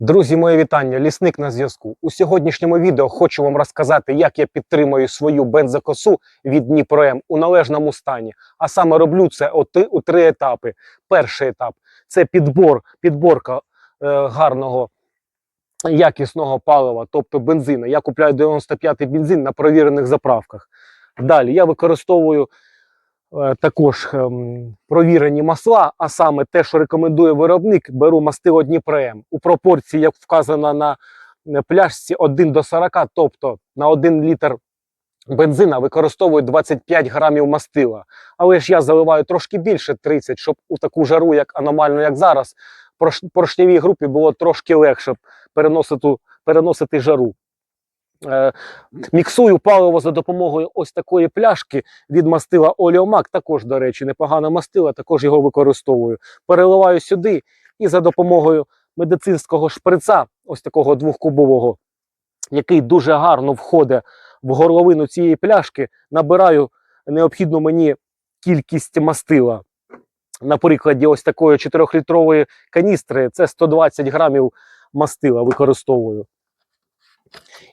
Друзі, моє вітання, лісник на зв'язку. У сьогоднішньому відео хочу вам розказати, як я підтримую свою бензокосу від Дніпром у належному стані. А саме роблю це у три етапи. Перший етап це підбор, підборка е, гарного якісного палива, тобто бензину. Я купляю 95-й бензин на провірених заправках. Далі я використовую також ем, провірені масла, а саме те, що рекомендує виробник, беру мастило Дніпрем у пропорції, як вказано на е, пляшці 1 до 40, тобто на 1 літр бензина використовую 25 грамів мастила. Але ж я заливаю трошки більше 30, щоб у таку жару, як аномальну, як зараз, поршневій групі було трошки легше переносити, переносити жару. Е, міксую паливо за допомогою ось такої пляшки від мастила Оліомак, також, до речі, непогане мастило, також його використовую. Переливаю сюди і за допомогою медицинського шприца, ось такого двохкубового, який дуже гарно входить в горловину цієї пляшки, набираю необхідну мені кількість мастила. На прикладі ось такої 4-літрової каністри це 120 грамів мастила використовую.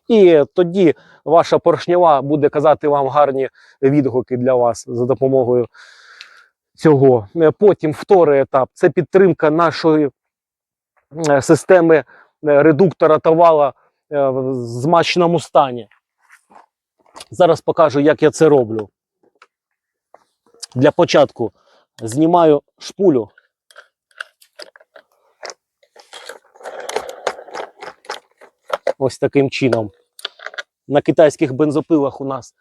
І тоді ваша поршнева буде казати вам гарні відгуки для вас за допомогою цього. Е, Потім вторий етап це підтримка нашої е, системи е, редуктора та вала в змащеному стані. Зараз покажу, як я це роблю. Для початку знімаю шпулю. Ось таким чином. На китайських бензопилах у нас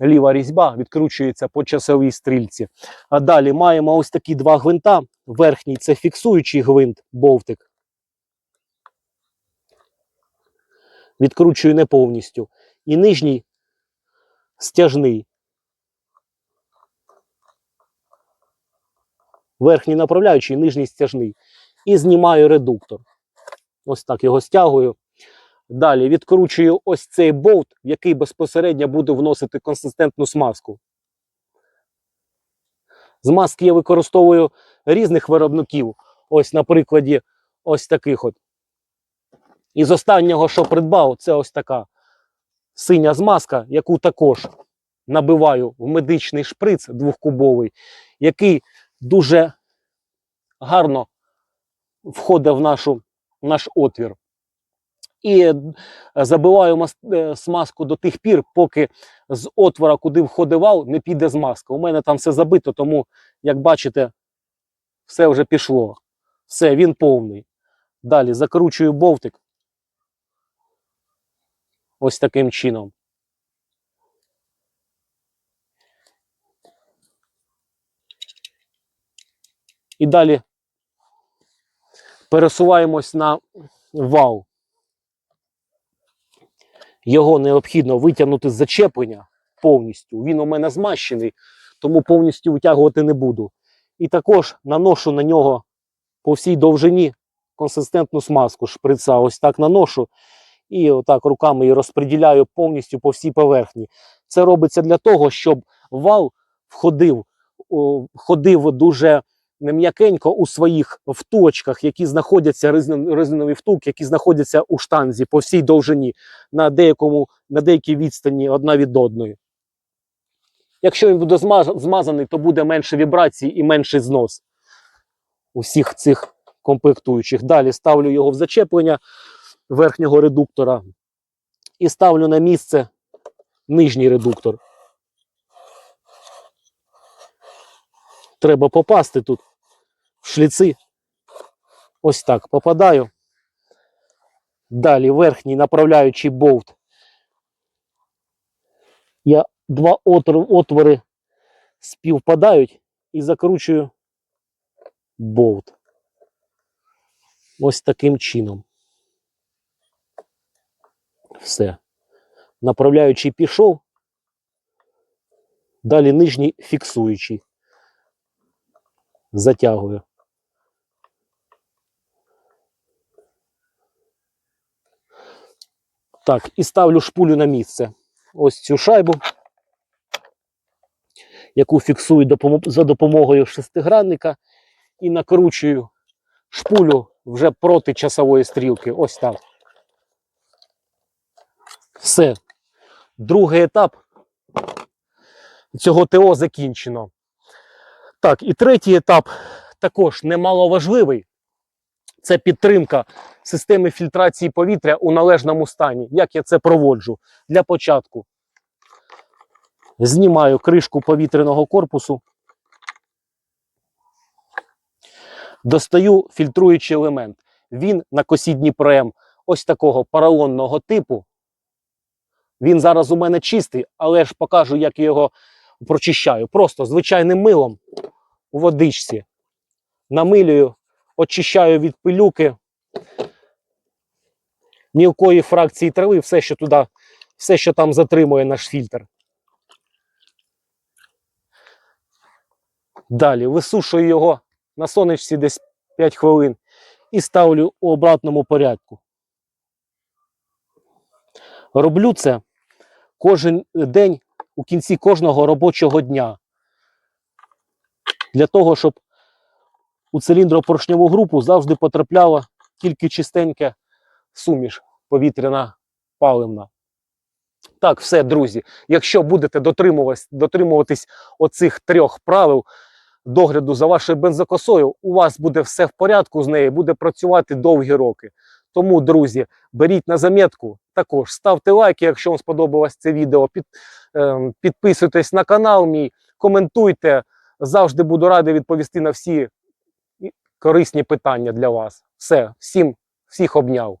ліва різьба відкручується по часовій стрільці. А далі маємо ось такі два гвинта. Верхній це фіксуючий гвинт, бовтик. Відкручую не повністю. І нижній стяжний. Верхній направляючий, нижній стяжний. І знімаю редуктор. Ось так його стягую. Далі відкручую ось цей болт, в який безпосередньо буду вносити консистентну смазку. Змазки я використовую різних виробників. Ось на прикладі ось таких от. Із останнього, що придбав, це ось така синя змазка, яку також набиваю в медичний шприц двохкубовий, який дуже гарно входить в нашу, в наш отвір і е, забиваю е, смазку до тих пір, поки з отвора, куди входить вал, не піде змазка. У мене там все забито, тому, як бачите, все вже пішло. Все, він повний. Далі закручую бовтик. Ось таким чином. І далі пересуваємось на вал. Його необхідно витягнути з зачеплення повністю. Він у мене змащений, тому повністю витягувати не буду. І також наношу на нього по всій довжині консистентну смазку шприца. Ось так наношу і отак руками її розподіляю повністю по всій поверхні. Це робиться для того, щоб вал входив, о, входив дуже м'якенько у своїх втулочках, які знаходяться резин- резинові втулки, які знаходяться у штанзі по всій довжині на деякому на деякій відстані одна від одної. Якщо він буде змазаний, то буде менше вібрацій і менший знос усіх цих комплектуючих. Далі ставлю його в зачеплення верхнього редуктора і ставлю на місце нижній редуктор. Треба попасти тут в шліци. Ось так попадаю. Далі верхній направляючий болт. Я два отвори, співпадають і закручую болт. Ось таким чином. Все. Направляючий пішов. Далі нижній фіксуючий. Затягую. Так, і ставлю шпулю на місце. Ось цю шайбу, яку фіксую за допомогою шестигранника, і накручую шпулю вже проти часової стрілки. Ось так. Все. Другий етап цього ТО закінчено. Так, і третій етап також немаловажливий. Це підтримка системи фільтрації повітря у належному стані. Як я це проводжу? Для початку знімаю кришку повітряного корпусу, достаю фільтруючий елемент. Він на косі Дніпром ось такого поролонного типу. Він зараз у мене чистий, але ж покажу, як я його прочищаю. Просто звичайним милом у водичці намилюю, очищаю від пилюки, мілкої фракції трави, все, що туди, все, що там затримує наш фільтр. Далі висушую його на сонечці десь 5 хвилин і ставлю у обратному порядку. Роблю це кожен день у кінці кожного робочого дня. Для того, щоб у циліндропоршньову групу завжди потрапляла тільки чистенька суміш повітряна паливна. Так, все, друзі. Якщо будете дотримуватись, дотримуватись оцих трьох правил догляду за вашою бензокосою, у вас буде все в порядку з нею, буде працювати довгі роки. Тому, друзі, беріть на замітку. Також ставте лайки, якщо вам сподобалось це відео. Під, е, підписуйтесь на канал мій, коментуйте. Завжди буду радий відповісти на всі корисні питання для вас. Все, всім, всіх обняв.